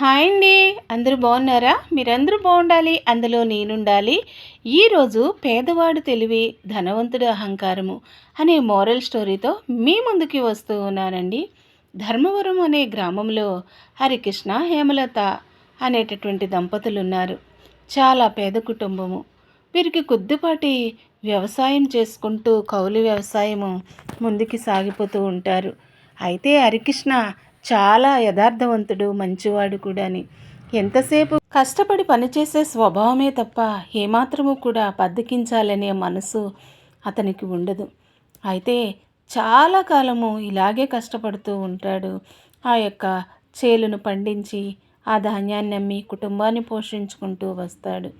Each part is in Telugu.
హాయ్ అండి. అందరూ బాగున్నారా? మీరందరూ బాగుండాలి అందులో నేనుండాలి. ఈరోజు పేదవాడు తెలివి ధనవంతుడు అహంకారము అనే మోరల్ స్టోరీతో మీ ముందుకి వస్తూ ఉన్నానండి. ధర్మవరం అనే గ్రామంలో హరికృష్ణ హేమలత అనేటటువంటి దంపతులు ఉన్నారు చాలా పేద కుటుంబము. వీరికి కొద్దిపాటి వ్యవసాయం చేసుకుంటూ కౌలు వ్యవసాయము ముందుకి సాగిపోతూ ఉంటారు. అయితే హరికృష్ణ చాలా యథార్థవంతుడు మంచివాడు కూడాని. ఎంతసేపు కష్టపడి పనిచేసే స్వభావమే తప్ప ఏమాత్రము కూడా బద్దకించాలనే మనసు అతనికి ఉండదు. అయితే చాలా కాలము ఇలాగే కష్టపడుతూ ఉంటాడు. ఆ యొక్క చేలును పండించి ఆ ధాన్యాన్ని అమ్మి కుటుంబాన్ని పోషించుకుంటూ వస్తాడు.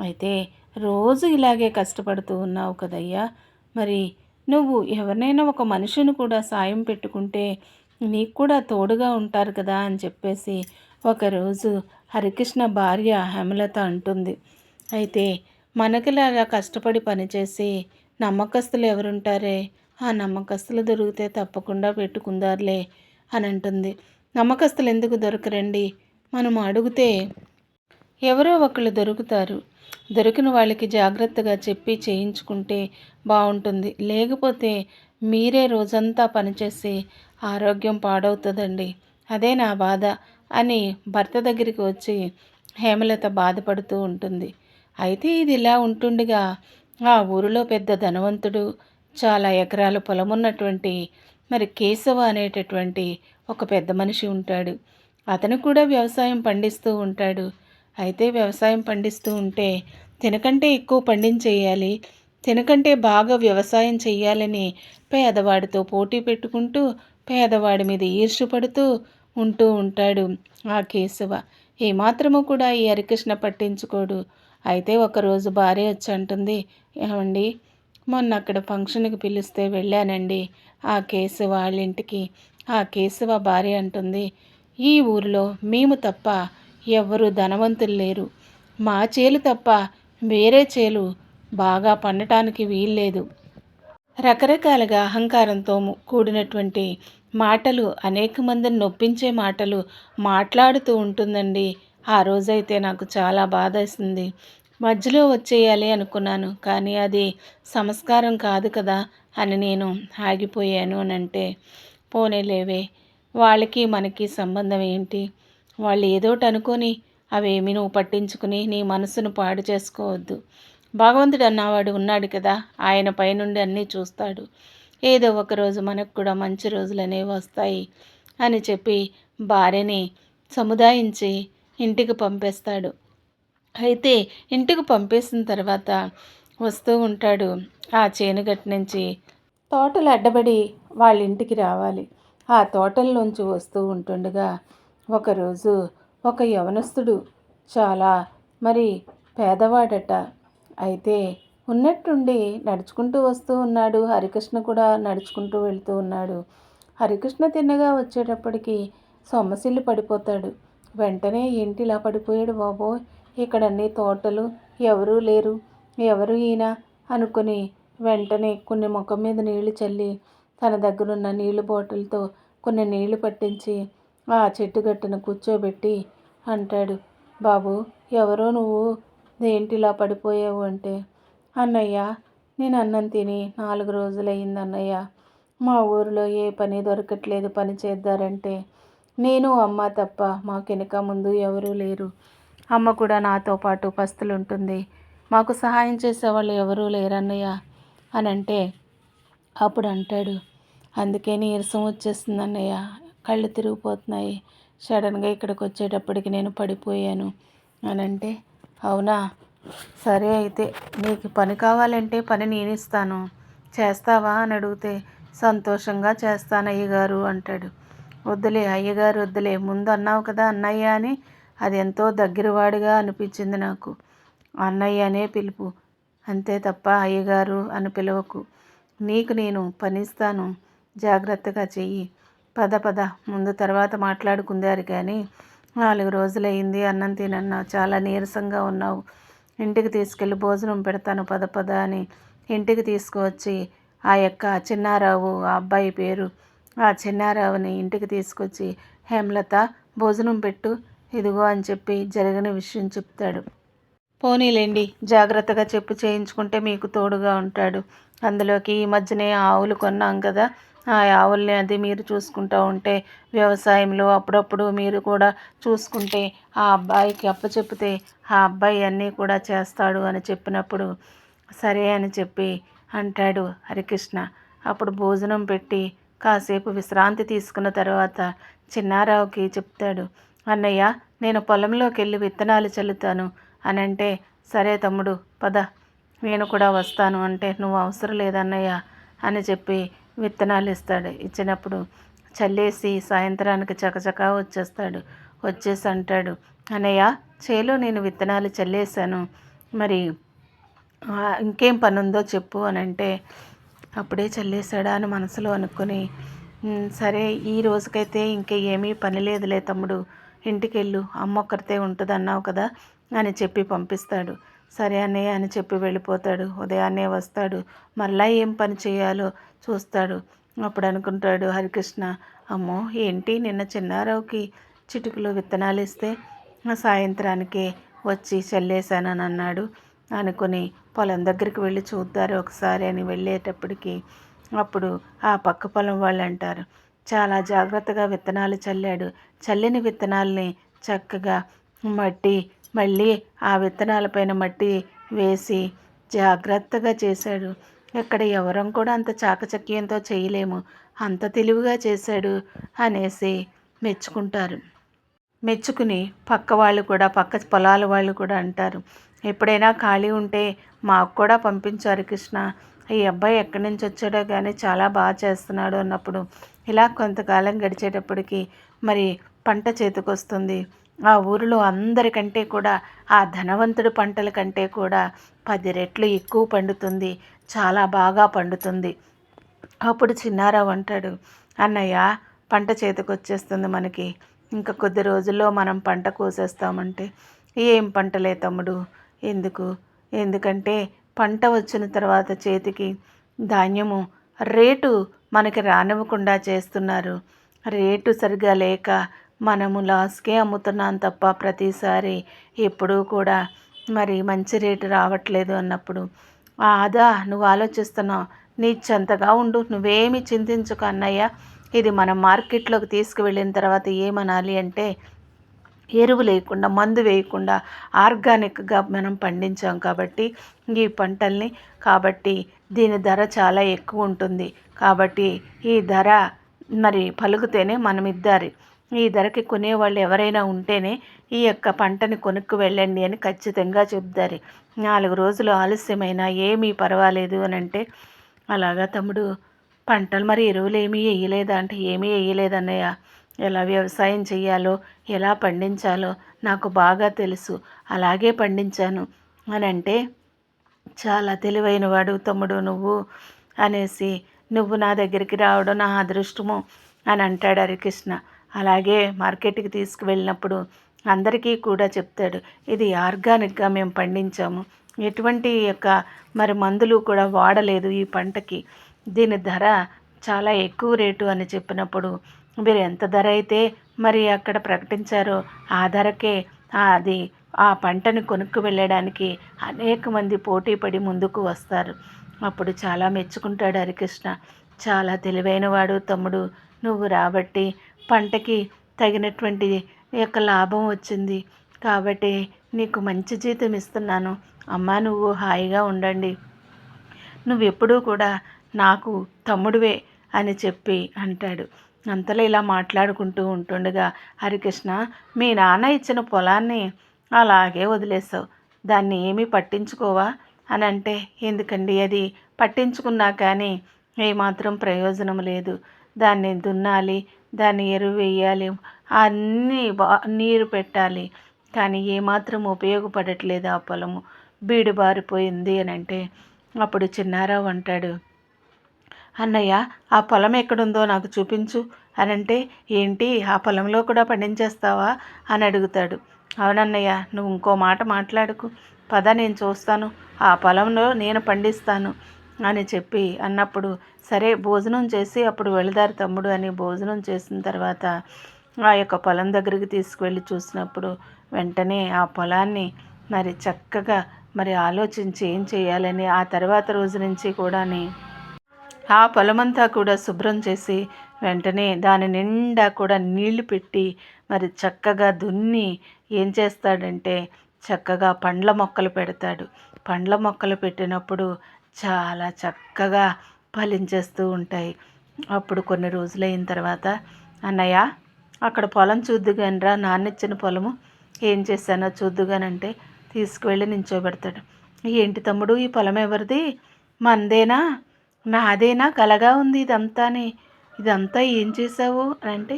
అయితే రోజు ఇలాగే కష్టపడుతూ ఉన్నావు కదయ్యా. మరి నువ్వు ఎవరినైనా ఒక మనిషిని కూడా సాయం పెట్టుకుంటే నీకు కూడా తోడుగా ఉంటారు కదా అని చెప్పేసి ఒకరోజు హరికృష్ణ భార్య హేమలత అంటుంది. అయితే మనకిలాగా కష్టపడి పనిచేసి నమ్మకస్తులు ఎవరుంటారే? ఆ నమ్మకస్తులు దొరికితే తప్పకుండా పెట్టుకుందారులే అని అంటుంది. నమ్మకస్తులు ఎందుకు దొరకరండి? మనం అడిగితే ఎవరో ఒకళ్ళు దొరుకుతారు. దొరికిన వాళ్ళకి జాగ్రత్తగా చెప్పి చేయించుకుంటే బాగుంటుంది. లేకపోతే మీరే రోజంతా పనిచేసి ఆరోగ్యం పాడవుతుందండి. అదే నా బాధ అని భర్త దగ్గరికి వచ్చి హేమలత బాధపడుతూ ఉంటుంది. అయితే ఇది ఇలా ఉంటుండగా ఆ ఊరిలో పెద్ద ధనవంతుడు చాలా ఎకరాల పొలం ఉన్నటువంటి మరి కేశవ అనేటటువంటి ఒక పెద్ద మనిషి ఉంటాడు. అతను కూడా వ్యవసాయం పండిస్తూ ఉంటాడు. అయితే వ్యవసాయం పండిస్తూ ఉంటే తినకంటే ఎక్కువ పండించేయాలి తినకంటే బాగా వ్యవసాయం చేయాలని పేదవాడితో పోటీ పెట్టుకుంటూ పేదవాడి మీద ఈర్ష్యపడుతూ ఉంటూ ఉంటాడు ఆ కేశవ. ఏమాత్రము కూడా ఈ హరికృష్ణ పట్టించుకోడు. అయితే ఒకరోజు భార్య వచ్చి అంటుంది ఏమండి మొన్న అక్కడ ఫంక్షన్కి పిలిస్తే వెళ్ళానండి ఆ కేశవ వాళ్ళ ఇంటికి ఆ కేశవ భార్య అంటుంది ఈ ఊరిలో మేము తప్ప ఎవ్వరూ ధనవంతులు లేరు. మా చేలు తప్ప వేరే చేలు బాగా పండటానికి వీల్లేదు. రకరకాలుగా అహంకారంతో కూడినటువంటి మాటలు అనేక మందిని నొప్పించే మాటలు మాట్లాడుతూ ఉంటుందండి. ఆ రోజైతే నాకు చాలా బాధ వేసింది. మధ్యలో వచ్చేయాలి అనుకున్నాను కానీ అది సంస్కారం కాదు కదా అని నేను ఆగిపోయాను అని అంటే పోనేలేవే వాళ్ళకి మనకి సంబంధం ఏంటి? వాళ్ళు ఏదోటి అనుకొని అవేమి నువ్వు పట్టించుకుని నీ మనసును పాడు చేసుకోవద్దు. భగవంతుడు అన్నవాడు ఉన్నాడు కదా ఆయన పైనుండి అన్నీ చూస్తాడు. ఏదో ఒకరోజు మనకు కూడా మంచి రోజులు అనేవి వస్తాయి అని చెప్పి భార్యని సముదాయించి ఇంటికి పంపేస్తాడు. అయితే ఇంటికి పంపేసిన తర్వాత వస్తూ ఉంటాడు. ఆ చేనుగట్టు నుంచి తోటలు అడ్డబడి వాళ్ళ ఇంటికి రావాలి. ఆ తోటల్లోంచి వస్తూ ఉంటుండగా ఒకరోజు ఒక యవనస్తుడు చాలా మరి పేదవాడట. అయితే ఉన్నట్టుండి నడుచుకుంటూ వస్తూ ఉన్నాడు. హరికృష్ణ కూడా నడుచుకుంటూ వెళ్తూ ఉన్నాడు. హరికృష్ణ తిన్నగా వచ్చేటప్పటికి సొమ్మసిల్లు పడిపోతాడు. వెంటనే ఏంటి ఇలా పడిపోయాడు బాబో ఇక్కడన్నీ తోటలు ఎవరూ లేరు. ఎవరు ఈయన? అనుకుని వెంటనే కొన్ని ముఖం మీద నీళ్ళు చల్లి తన దగ్గరున్న నీళ్ళు బాటిల్తో కొన్ని నీళ్ళు పట్టించి ఆ చెట్టు గట్టును కూర్చోబెట్టి అంటాడు. బాబు ఎవరో నువ్వు? దేంటిలా పడిపోయావు? అంటే అన్నయ్య నేను అన్నం తిని నాలుగు రోజులయ్యింది అన్నయ్య. మా ఊరిలో ఏ పని దొరకట్లేదు పని చేద్దారంటే నేను అమ్మ తప్ప మాకెనక ముందు ఎవరూ లేరు. అమ్మ కూడా నాతో పాటు పస్తులు ఉంటుంది మాకు సహాయం చేసేవాళ్ళు ఎవరూ లేరన్నయ్య అని అంటే అప్పుడు అంటాడు అందుకే నీరసం వచ్చేస్తుంది అన్నయ్య కళ్ళు తిరిగిపోతున్నాయి. సడన్గా ఇక్కడికి వచ్చేటప్పటికి నేను పడిపోయాను అని అంటే అవునా? సరే అయితే నీకు పని కావాలంటే పని నేను ఇస్తాను చేస్తావా? అని అడిగితే సంతోషంగా చేస్తాను అయ్యగారు అంటాడు. వద్దులే అయ్యగారు వద్దులే ముందు అన్నావు కదా అన్నయ్య అని అది ఎంతో దగ్గరవాడిగా అనిపించింది నాకు. అన్నయ్య అనే పిలుపు. అంతే తప్ప అయ్యగారు అని పిలవకు. నీకు నేను పనిస్తాను. జాగ్రత్తగా చెయ్యి. పద పద. ముందు తర్వాత మాట్లాడుకుందారు కానీ నాలుగు రోజులైంది అన్నం తినన్నా చాలా నీరసంగా ఉన్నావు. ఇంటికి తీసుకెళ్ళి భోజనం పెడతాను పద పద అని ఇంటికి తీసుకువచ్చి ఆ యొక్క చిన్నారావు ఆ అబ్బాయి పేరు ఆ చిన్నారావుని ఇంటికి తీసుకొచ్చి హేమలత భోజనం పెట్టు ఇదిగో అని చెప్పి జరిగిన విషయం చెప్తాడు. పోనీలేండి జాగ్రత్తగా చెప్పు చేయించుకుంటే మీకు తోడుగా ఉంటాడు. అందులోకి ఈ మధ్యనే ఆవులు కొన్నాం కదా ఆ ఆవుల్ని అది మీరు చూసుకుంటూ ఉంటే వ్యవసాయంలో అప్పుడప్పుడు మీరు కూడా చూసుకుంటే ఆ అబ్బాయికి అప్పచెప్పితే ఆ అబ్బాయి అన్నీ కూడా చేస్తాడు అని చెప్పినప్పుడు సరే అని చెప్పి అంటాడు హరికృష్ణ. అప్పుడు భోజనం పెట్టి కాసేపు విశ్రాంతి తీసుకున్న తర్వాత చిన్నారావుకి చెప్తాడు అన్నయ్య నేను పొలంలోకి వెళ్ళి విత్తనాలు చల్లుతాను అని అంటే సరే తమ్ముడు పద నేను కూడా వస్తాను అంటే నువ్వు అవసరం లేదన్నయ్య అని చెప్పి విత్తనాలు ఇస్తాడు. ఇచ్చినప్పుడు చల్లేసి సాయంత్రానికి చకచకా వచ్చేస్తాడు. వచ్చేసి అంటాడు అన్నయ్య చేలో నేను విత్తనాలు చల్లేశాను. మరి ఇంకేం పని ఉందో చెప్పు అని అంటే అప్పుడే చల్లేశాడా? అని మనసులో అనుకుని సరే ఈ రోజుకైతే ఇంకా ఏమీ పని లేదులే తమ్ముడు. ఇంటికెళ్ళు. అమ్మ ఒక్కరితే ఉంటుంది అన్నావు కదా అని చెప్పి పంపిస్తాడు. సరే అన్నయ్య అని చెప్పి వెళ్ళిపోతాడు. ఉదయాన్నే వస్తాడు. మళ్ళా ఏం పని చేయాలో చూస్తాడు. అప్పుడు అనుకుంటాడు హరికృష్ణ అమ్మో ఏంటి నిన్న చిన్నారావుకి చిటుకులు విత్తనాలు ఇస్తే సాయంత్రానికే వచ్చి చల్లేశానని అన్నాడు. అనుకుని పొలం దగ్గరికి వెళ్ళి చూద్దారు ఒకసారి అని వెళ్ళేటప్పటికి అప్పుడు ఆ పక్క పొలం వాళ్ళు అంటారు చాలా జాగ్రత్తగా విత్తనాలు చల్లాడు. చల్లిన విత్తనాల్ని చక్కగా మట్టి మళ్ళీ ఆ విత్తనాలపైన మట్టి వేసి జాగ్రత్తగా చేశాడు. ఇక్కడ ఎవరం కూడా అంత చాకచక్యంతో చేయలేము. అంత తెలివిగా చేశాడు అనేసి మెచ్చుకుంటారు. మెచ్చుకుని పక్క వాళ్ళు కూడా పక్క పొలాల వాళ్ళు కూడా అంటారు. ఎప్పుడైనా ఖాళీ ఉంటే మాకు కూడా పంపించారు కృష్ణ. ఈ అబ్బాయి ఎక్కడి నుంచి వచ్చాడో కానీ చాలా బాగా చేస్తున్నాడు అన్నప్పుడు. ఇలా కొంతకాలం గడిచేటప్పటికి మరి పంట చేతికొస్తుంది. ఆ ఊరిలో అందరికంటే కూడా ఆ ధనవంతుడి పంటల కంటే కూడా పది రెట్లు ఎక్కువ పండుతుంది. చాలా బాగా పండుతుంది. అప్పుడు చిన్నారావు అంటాడు అన్నయ్య పంట చేతికి వచ్చేస్తుంది మనకి. ఇంకా కొద్ది రోజుల్లో మనం పంట కోసేస్తామంటే ఏం పంటలే తమ్ముడు? ఎందుకు? ఎందుకంటే పంట వచ్చిన తర్వాత చేతికి ధాన్యము రేటు మనకి రానివ్వకుండా చేస్తున్నారు. రేటు సరిగా లేక మనము లాస్కే అమ్ముతున్నాం తప్ప ప్రతిసారి ఎప్పుడూ కూడా మరి మంచి రేటు రావట్లేదు అన్నప్పుడు. ఆదా నువ్వు ఆలోచిస్తున్నావు. నీ చెంతగా ఉండు నువ్వేమి చింతించుకు అన్నయ్య. ఇది మనం మార్కెట్లోకి తీసుకువెళ్ళిన తర్వాత ఏమనాలి అంటే ఎరువు లేకుండా మందు వేయకుండా ఆర్గానిక్గా మనం పండించాం కాబట్టి ఈ పంటల్ని. కాబట్టి దీని ధర చాలా ఎక్కువ ఉంటుంది. కాబట్టి ఈ ధర మరి పలుకుతేనే మనం ఇద్దారి. ఈ ధరకి కొనేవాళ్ళు ఎవరైనా ఉంటేనే ఈ యొక్క పంటని కొనుక్కు వెళ్ళండి అని ఖచ్చితంగా చెప్తారు. నాలుగు రోజులు ఆలస్యమైనా ఏమీ పర్వాలేదు అని అంటే అలాగా తమ్ముడు పంటలు మరి ఎరువులు ఏమీ వేయలేదా అంటే ఏమీ వేయలేదన్నయ్య ఎలా వ్యవసాయం చేయాలో ఎలా పండించాలో నాకు బాగా తెలుసు. అలాగే పండించాను. అని అంటే చాలా తెలివైన వాడు తమ్ముడు నువ్వు అనేసి నువ్వు నా దగ్గరికి రావడం నా అదృష్టము అని అంటాడు హరికృష్ణ. అలాగే మార్కెట్కి తీసుకువెళ్ళినప్పుడు అందరికీ కూడా చెప్తాడు ఇది ఆర్గానిక్గా మేము పండించాము. ఎటువంటి యొక్క మరి మందులు కూడా వాడలేదు ఈ పంటకి. దీని ధర చాలా ఎక్కువ రేటు అని చెప్పినప్పుడు మీరు ఎంత ధర అయితే మరి అక్కడ ప్రకటించారో ఆ ధరకే అది ఆ పంటను కొనుక్కు వెళ్ళడానికి అనేక మంది పోటీ పడి ముందుకు వస్తారు. అప్పుడు చాలా మెచ్చుకుంటాడు హరికృష్ణ. చాలా తెలివైనవాడు తమ్ముడు. నువ్వు రాబట్టి పంటకి తగినటువంటి యొక్క లాభం వచ్చింది. కాబట్టి నీకు మంచి జీతం ఇస్తున్నాను. అమ్మా నువ్వు హాయిగా ఉండండి. నువ్వు ఎప్పుడూ కూడా నాకు తమ్ముడివే అని చెప్పి అంటాడు. అంతలో ఇలా మాట్లాడుకుంటూ ఉంటుండగా హరికృష్ణ మీ నాన్న ఇచ్చిన పొలాన్ని అలాగే వదిలేసావు దాన్ని ఏమీ పట్టించుకోవా? అని అంటే ఎందుకండి అది? పట్టించుకున్నా కానీ ఏమాత్రం ప్రయోజనం లేదు. దాన్ని దున్నాలి దాన్ని ఎరువు వేయాలి అన్నీ బా నీరు పెట్టాలి. కానీ ఏమాత్రం ఉపయోగపడట్లేదు ఆ పొలము. బీడుబారిపోయింది అని అంటే అప్పుడు చిన్నారావు అంటాడు అన్నయ్య ఆ పొలం ఎక్కడుందో నాకు చూపించు. అని అంటే ఏంటి ఆ పొలంలో కూడా పండించేస్తావా? అని అడుగుతాడు. అవునన్నయ్య నువ్వు ఇంకో మాట మాట్లాడుకు. పద నేను చూస్తాను. ఆ పొలంలో నేను పండిస్తాను. అని చెప్పి అన్నప్పుడు సరే భోజనం చేసి అప్పుడు వెళదారు తమ్ముడు అని భోజనం చేసిన తర్వాత ఆ యొక్క పొలం దగ్గరికి తీసుకువెళ్ళి చూసినప్పుడు వెంటనే ఆ పొలాన్ని మరి చక్కగా మరి ఆలోచించి ఏం చేయాలని ఆ తర్వాత రోజు నుంచి కూడాని ఆ పొలమంతా కూడా శుభ్రం చేసి వెంటనే దాని నిండా కూడా నీళ్ళు పెట్టి మరి చక్కగా దున్ని ఏం చేస్తాడంటే చక్కగా పండ్ల మొక్కలు పెడతాడు. పండ్ల మొక్కలు పెట్టినప్పుడు చాలా చక్కగా ఫలించేస్తూ ఉంటాయి. అప్పుడు కొన్ని రోజులైన తర్వాత అన్నయ్య అక్కడ పొలం చూద్దుగానిరా నాన్నిచ్చిన పొలము ఏం చేశానో చూద్దుగానంటే తీసుకువెళ్ళి నించోబెడతాడు. ఏంటి తమ్ముడు ఈ పొలం ఎవరిది? మందేనా? నాదేనా? కలగా ఉంది ఇదంతాని. ఇదంతా ఏం చేసావు అని అంటే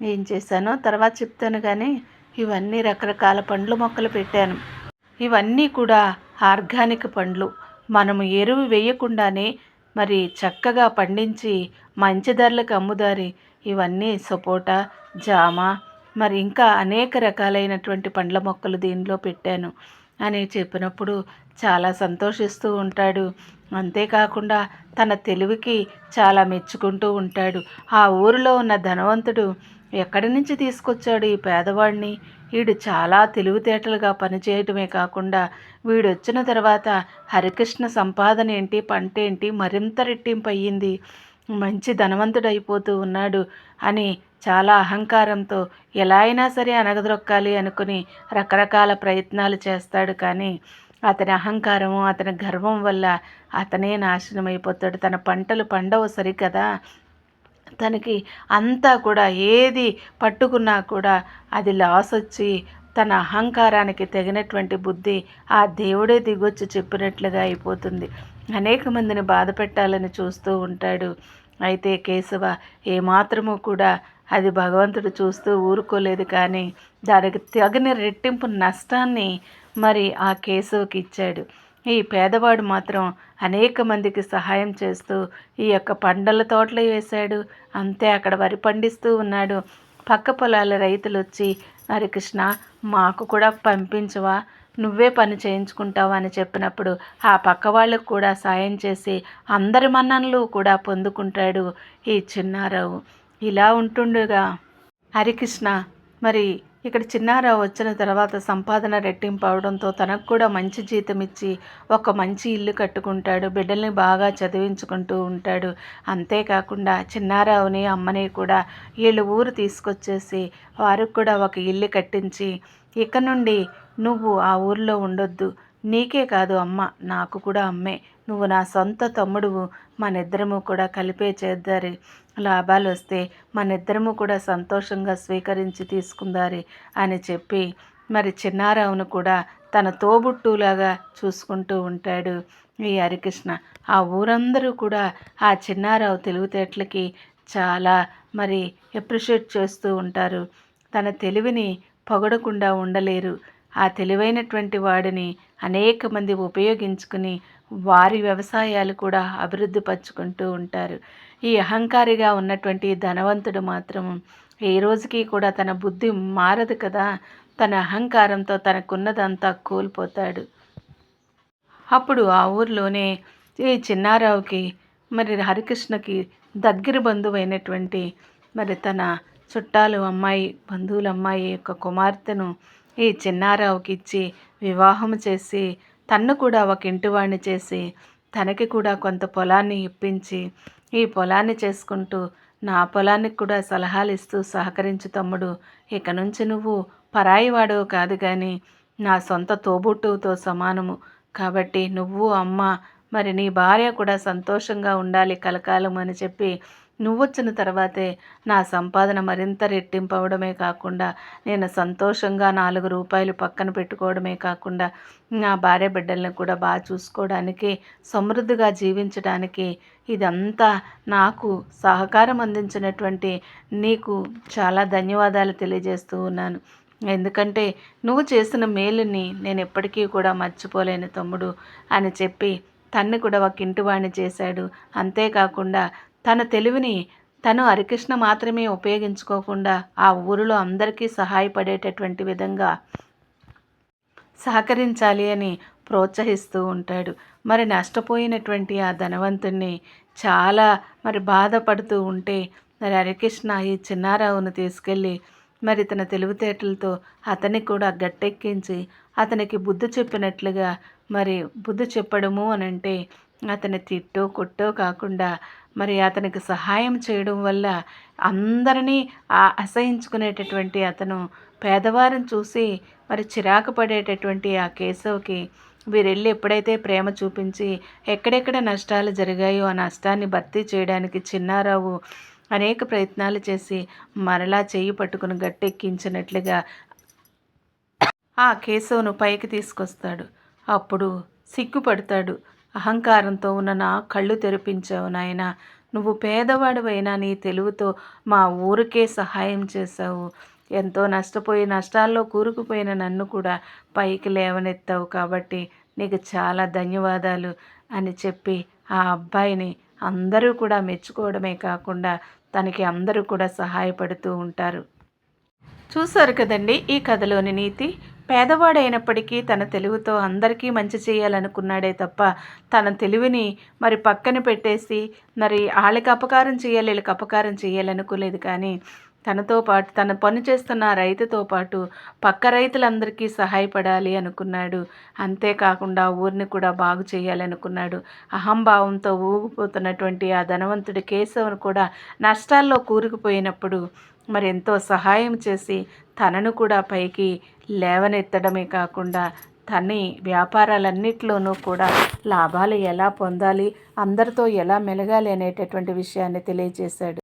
ఏం చేశానో తర్వాత చెప్తాను కానీ ఇవన్నీ రకరకాల పండ్లు మొక్కలు పెట్టాను. ఇవన్నీ కూడా ఆర్గానిక్ పండ్లు. మనము ఎరువు వేయకుండానే మరి చక్కగా పండించి మంచి ధరలకు అమ్ముదారి. ఇవన్నీ సపోటా జామ మరి ఇంకా అనేక రకాలైనటువంటి పండ్ల మొక్కలు దీనిలో పెట్టాను అని చెప్పినప్పుడు చాలా సంతోషిస్తూ ఉంటాడు. అంతేకాకుండా తన తెలివికి చాలా మెచ్చుకుంటూ ఉంటాడు. ఆ ఊరిలో ఉన్న ధనవంతుడు ఎక్కడి నుంచి తీసుకొచ్చాడు ఈ పేదవాడిని? వీడు చాలా తెలివితేటలుగా పనిచేయటమే కాకుండా వీడు వచ్చిన తర్వాత హరికృష్ణ సంపాదన ఏంటి పంట ఏంటి మరింత రెట్టింపు అయ్యింది మంచి ధనవంతుడైపోతూ ఉన్నాడు అని చాలా అహంకారంతో ఎలా అయినా సరే అనగదొక్కాలి అనుకుని రకరకాల ప్రయత్నాలు చేస్తాడు కానీ అతని అహంకారము అతని గర్వం వల్ల అతనే నాశనం అయిపోతాడు తన పంటలు పండవు సరికదా? తనకి అంతా కూడా ఏది పట్టుకున్నా కూడా అది లాస్ వచ్చి తన అహంకారానికి తగినటువంటి బుద్ధి ఆ దేవుడే దిగొచ్చి చెప్పినట్లుగా అయిపోతుంది. అనేక మందిని బాధ పెట్టాలని చూస్తూ ఉంటాడు. అయితే కేశవ ఏమాత్రము కూడా అది భగవంతుడు చూస్తూ ఊరుకోలేదు కానీ దానికి తగిన రెట్టింపు నష్టాన్ని మరి ఆ కేశవకి ఇచ్చాడు. ఈ పేదవాడు మాత్రం అనేక మందికి సహాయం చేస్తూ ఈ యొక్క పండల తోటలు వేశాడు. అంతే అక్కడ వరి పండిస్తూ ఉన్నాడు. పక్క పొలాల రైతులు వచ్చి హరికృష్ణ మాకు కూడా పంపించవా? నువ్వే పని చేయించుకుంటావు? అని చెప్పినప్పుడు ఆ పక్క వాళ్ళకు కూడా సాయం చేసి అందరి మన్ననలు కూడా పొందుకుంటాడు ఈ చిన్నారావు. ఇలా ఉంటుండగా. హరికృష్ణ మరి ఇక్కడ చిన్నారావు వచ్చిన తర్వాత సంపాదన రెట్టింపు అవడంతో తనకు కూడా మంచి జీతం ఇచ్చి ఒక మంచి ఇల్లు కట్టుకుంటాడు బిడ్డల్ని బాగా చదివించుకుంటూ ఉంటాడు. అంతేకాకుండా చిన్నారావుని అమ్మని కూడా వీళ్ళు ఊరు తీసుకొచ్చేసి వారికి కూడా ఒక ఇల్లు కట్టించి ఇక నుండి నువ్వు ఆ ఊర్లో ఉండొద్దు. నీకే కాదు అమ్మ నాకు కూడా అమ్మే. నువ్వు నా సొంత తమ్ముడువు. మనిద్దరము కూడా కలిపే చేద్దారి. లాభాలు వస్తే మనిద్దరము కూడా సంతోషంగా స్వీకరించి తీసుకుందారి అని చెప్పి మరి చిన్నారావును కూడా తన తోబుట్టులాగా చూసుకుంటూ ఉంటాడు. ఈ హరికృష్ణ ఆ ఊరందరూ కూడా ఆ చిన్నారావు తెలివితేటలకి చాలా మరి ఎప్రిషియేట్ చేస్తూ ఉంటారు. తన తెలివిని పొగడకుండా ఉండలేరు. ఆ తెలివైనటువంటి వాడిని అనేక మంది ఉపయోగించుకుని వారి వ్యవసాయాలు కూడా అభివృద్ధి పరుచుకుంటూ ఉంటారు. ఈ అహంకారిగా ఉన్నటువంటి ధనవంతుడు మాత్రం ఏ రోజుకి కూడా తన బుద్ధి మారదు కదా. తన అహంకారంతో తనకున్నదంతా కోల్పోతాడు. అప్పుడు ఆ ఊర్లోనే ఈ చిన్నారావుకి మరి హరికృష్ణకి దగ్గర బంధువైనటువంటి మరి తన చుట్టాలు అమ్మాయి బంధువుల అమ్మాయి యొక్క కుమార్తెను ఈ చిన్నారావుకి ఇచ్చి వివాహం చేసి తన్ను కూడా ఒక ఇంటివాణ్ణి చేసి తనకి కూడా కొంత పొలాన్ని ఇప్పించి ఈ పొలాన్ని చేసుకుంటూ నా పొలానికి కూడా సలహాలు ఇస్తూ సహకరించు తమ్ముడు. ఇక నుంచి నువ్వు పరాయివాడవు కాదు కానీ నా సొంత తోబుట్టుతో సమానము. కాబట్టి నువ్వు అమ్మ మరి నీ భార్య కూడా సంతోషంగా ఉండాలి కలకాలం అని చెప్పి నువ్వు వచ్చిన తర్వాతే నా సంపాదన మరింత రెట్టింపవడమే కాకుండా నేను సంతోషంగా నాలుగు రూపాయలు పక్కన పెట్టుకోవడమే కాకుండా నా భార్య బిడ్డల్ని కూడా బాగా చూసుకోవడానికి సమృద్ధిగా జీవించడానికి ఇదంతా నాకు సహకారం అందించినటువంటి నీకు చాలా ధన్యవాదాలు తెలియజేస్తూ ఉన్నాను. ఎందుకంటే నువ్వు చేసిన మేలుని నేను ఎప్పటికీ కూడా మర్చిపోలేను తమ్ముడు అని చెప్పి తన్ని కూడా ఒక ఇంటివాణ్ణి చేశాడు. అంతేకాకుండా తన తెలివిని తను హరికృష్ణ మాత్రమే ఉపయోగించుకోకుండా ఆ ఊరిలో అందరికీ సహాయపడేటటువంటి విధంగా సహకరించాలి అని ప్రోత్సహిస్తూ ఉంటాడు. మరి నష్టపోయినటువంటి ఆ ధనవంతుణ్ణి చాలా మరి బాధపడుతూ ఉంటే మరి హరికృష్ణ ఈ చిన్నారావును తీసుకెళ్ళి మరి తన తెలివితేటలతో అతన్ని కూడా గట్టెక్కించి అతనికి బుద్ధి చెప్పినట్లుగా మరి బుద్ధి చెప్పడము అని అంటే అతని తిట్టో కొట్టో కాకుండా మరి అతనికి సహాయం చేయడం వల్ల అందరినీ అసహించుకునేటటువంటి అతను పేదవారిని చూసి మరి చిరాకు పడేటటువంటి ఆ కేశవ్కి వీరెళ్ళి ఎప్పుడైతే ప్రేమ చూపించి ఎక్కడెక్కడ నష్టాలు జరిగాయో ఆ నష్టాన్ని భర్తీ చేయడానికి చిన్నారావు అనేక ప్రయత్నాలు చేసి మరలా చేయి పట్టుకుని గట్టెక్కించినట్లుగా ఆ కేశవును పైకి తీసుకొస్తాడు. అప్పుడు సిగ్గుపడతాడు. అహంకారంతో ఉన్న నా కళ్ళు తెరిపించావు నాయన. నువ్వు పేదవాడివైనా నీ తెలుగుతో మా ఊరికే సహాయం చేశావు. ఎంతో నష్టపోయి నష్టాల్లో కూరుకుపోయిన నన్ను కూడా పైకి లేవనెత్తావు కాబట్టి నీకు చాలా ధన్యవాదాలు అని చెప్పి ఆ అబ్బాయిని అందరూ కూడా మెచ్చుకోవడమే కాకుండా తనకి అందరూ కూడా సహాయపడుతూ ఉంటారు. చూశారు కదండి ఈ కథలోని నీతి? పేదవాడైనప్పటికీ తన తెలివితో అందరికీ మంచి చేయాలనుకున్నాడే తప్ప తన తెలివిని మరి పక్కన పెట్టేసి మరి వాళ్ళకి అపకారం చేయాలి వీళ్ళకి అపకారం చేయాలనుకోలేదు కానీ తనతో పాటు తన పని చేస్తున్న రైతుతో పాటు పక్క రైతులందరికీ సహాయపడాలి అనుకున్నాడు. అంతేకాకుండా ఊరిని కూడా బాగు చేయాలనుకున్నాడు అహంభావంతో ఊగిపోతున్నటువంటి ఆ ధనవంతుడి కేశవును కూడా నష్టాల్లో కూరుకుపోయినప్పుడు మరి ఎంతో సహాయం చేసి తనను కూడా పైకి లేవనెత్తడమే కాకుండా తని వ్యాపారాలన్నిట్లోనూ కూడా లాభాలు ఎలా పొందాలి అందరితో ఎలా మెలగాలి అనేటటువంటి విషయాన్ని తెలియజేశాడు.